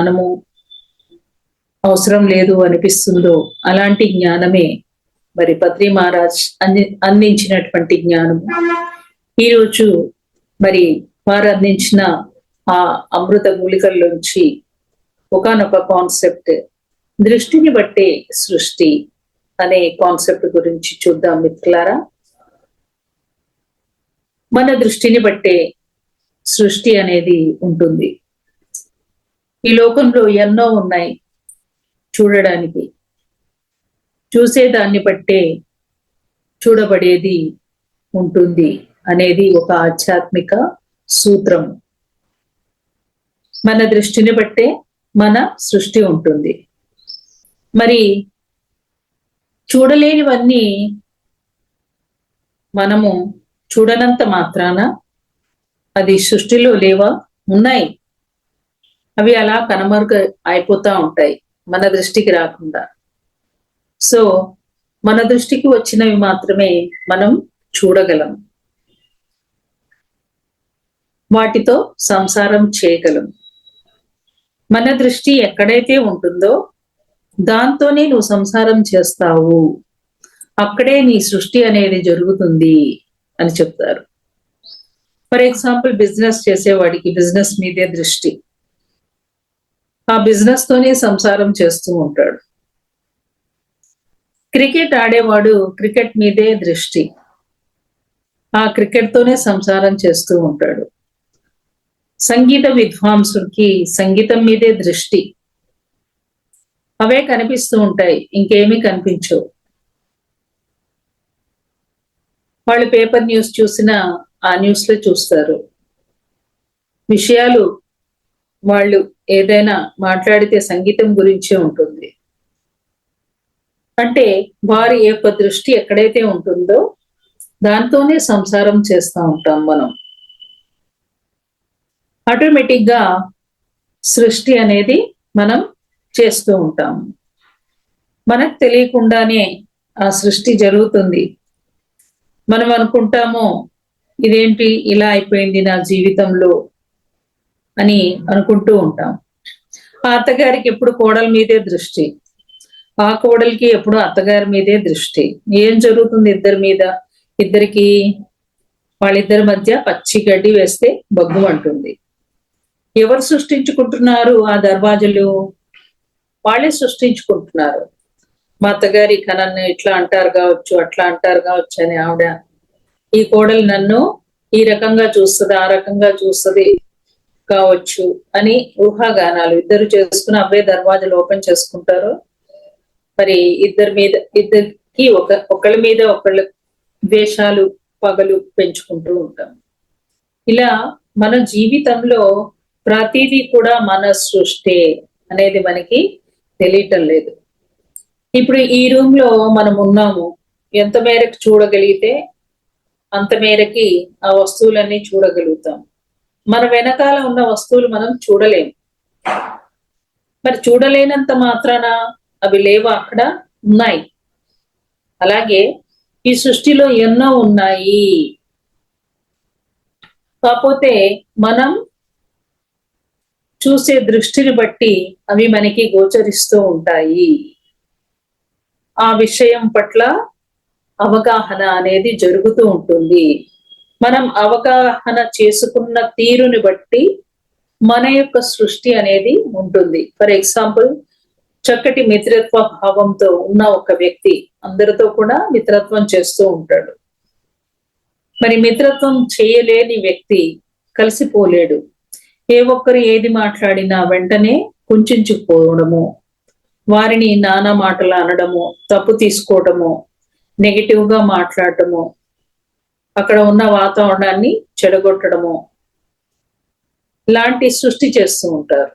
జ్ఞానము అవసరం లేదు అనిపిస్తుందో అలాంటి జ్ఞానమే. మరి పత్రి మహారాజ్ అంది అందించినటువంటి జ్ఞానము. ఈరోజు మరి వారు అందించిన ఆ అమృత మూలికల్లోంచి ఒకనొక కాన్సెప్ట్. దృష్టిని బట్టే సృష్టి అనే కాన్సెప్ట్ గురించి చూద్దాం మిత్రులారా. మన దృష్టిని బట్టే సృష్టి అనేది ఉంటుంది. ఈ లోకంలో ఎన్నో ఉన్నాయి చూడడానికి. చూసేదాన్ని బట్టే చూడబడేది ఉంటుంది అనేది ఒక ఆధ్యాత్మిక సూత్రం. మన దృష్టిని బట్టే మన సృష్టి ఉంటుంది. మరి చూడలేనివన్నీ మనము చూడనంత మాత్రాన అది సృష్టిలో లేవా? ఉన్నాయి. అవి అలా కనుమరుగు అయిపోతా ఉంటాయి మన దృష్టికి రాకుండా. సో మన దృష్టికి వచ్చినవి మాత్రమే మనం చూడగలం. వాటితో సంసారం చేయగలం. మన దృష్టి ఎక్కడైతే ఉంటుందో దాంతోనే నువ్వు సంసారం చేస్తావు. అక్కడే నీ సృష్టి అనేది జరుగుతుంది అని చెప్తారు. ఫర్ ఎగ్జాంపుల్ బిజినెస్ చేసేవాడికి బిజినెస్ మీదే దృష్టి. ఆ బిజినెస్ తోనే సంసారం చేస్తూ ఉంటాడు. క్రికెట్ ఆడేవాడు క్రికెట్ మీదే దృష్టి. ఆ క్రికెట్ తోనే సంసారం చేస్తూ ఉంటాడు. సంగీత విద్వాంసుడికి సంగీతం మీదే దృష్టి. అవే కనిపిస్తూ ఉంటాయి ఇంకేమీ కనిపించవు. వాళ్ళు పేపర్ న్యూస్ చూసిన ఆ న్యూస్లో చూస్తారు. విషయాలు వాళ్ళు ఏదైనా మాట్లాడితే సంగీతం గురించే ఉంటుంది. అంటే వారి యొక్క దృష్టి ఎక్కడైతే ఉంటుందో దాంతోనే సంసారం చేస్తూ ఉంటాం మనం. ఆటోమేటిక్గా సృష్టి అనేది మనం చేస్తూ ఉంటాం. మనకు తెలియకుండానే ఆ సృష్టి జరుగుతుంది. మనం అనుకుంటాము ఇదేంటి ఇలా అయిపోయింది నా జీవితంలో అని అనుకుంటూ ఉంటాం. ఆ అత్తగారికి ఎప్పుడు కోడల మీదే దృష్టి? ఆ కోడలికి ఎప్పుడు అత్తగారి మీదే దృష్టి? ఏం జరుగుతుంది ఇద్దరి మీద? ఇద్దరికి వాళ్ళిద్దరి మధ్య పచ్చి గడ్డి వేస్తే బగ్గు అంటుంది. ఎవరు సృష్టించుకుంటున్నారు ఆ దర్వాజలు? వాళ్ళే సృష్టించుకుంటున్నారు. మా అత్తగారి నన్ను ఇట్లా అంటారు కావచ్చు అట్లా అంటారు కావచ్చు అని ఆవిడ ఈ కోడలు నన్ను ఈ రకంగా చూస్తుంది ఆ రకంగా చూస్తుంది కావచ్చు అని ఊహాగానాలు ఇద్దరు చేసుకుని అవే దర్వాజలు ఓపెన్ చేసుకుంటారు. మరి ఇద్దరి మీద ఇద్దరికి ఒక ఒకళ్ళ మీద ఒకళ్ళ ద్వేషాలు పగలు పెంచుకుంటూ ఉంటాం. ఇలా మన జీవితంలో ప్రతిదీ కూడా మన సృష్టి అనేది మనకి తెలియటం లేదు. ఇప్పుడు ఈ రూమ్లో మనం ఉన్నాము. ఎంత మేరకు చూడగలిగితే అంత మేరకి ఆ వస్తువులన్నీ చూడగలుగుతాం. మన వెనకాల ఉన్న వస్తువులు మనం చూడలేము మరి చూడలేనంత మాత్రాన అవి లేవా అక్కడ? ఉన్నాయి. అలాగే ఈ సృష్టిలో ఎన్నో ఉన్నాయి. కాకపోతే మనం చూసే దృష్టిని బట్టి అవి మనకి గోచరిస్తూ ఉంటాయి. ఆ విషయం పట్ల అవగాహన అనేది జరుగుతూ ఉంటుంది. మనం అవగాహన చేసుకున్న తీరుని బట్టి మన యొక్క సృష్టి అనేది ఉంటుంది. ఫర్ ఎగ్జాంపుల్ చక్కటి మిత్రత్వ భావంతో ఉన్న ఒక వ్యక్తి అందరితో కూడా మిత్రత్వం చేస్తూ ఉంటాడు. మరి మిత్రత్వం చేయలేని వ్యక్తి కలిసిపోలేడు. ఏ ఒక్కరు ఏది మాట్లాడినా వెంటనే కుంచుకుపోవడము వారిని నానా మాటలు అనడము తప్పు తీసుకోవడము నెగిటివ్గా మాట్లాడటము అక్కడ ఉన్న వాతావరణాన్ని చెడగొట్టడము ఇలాంటి సృష్టి చేస్తూ ఉంటారు.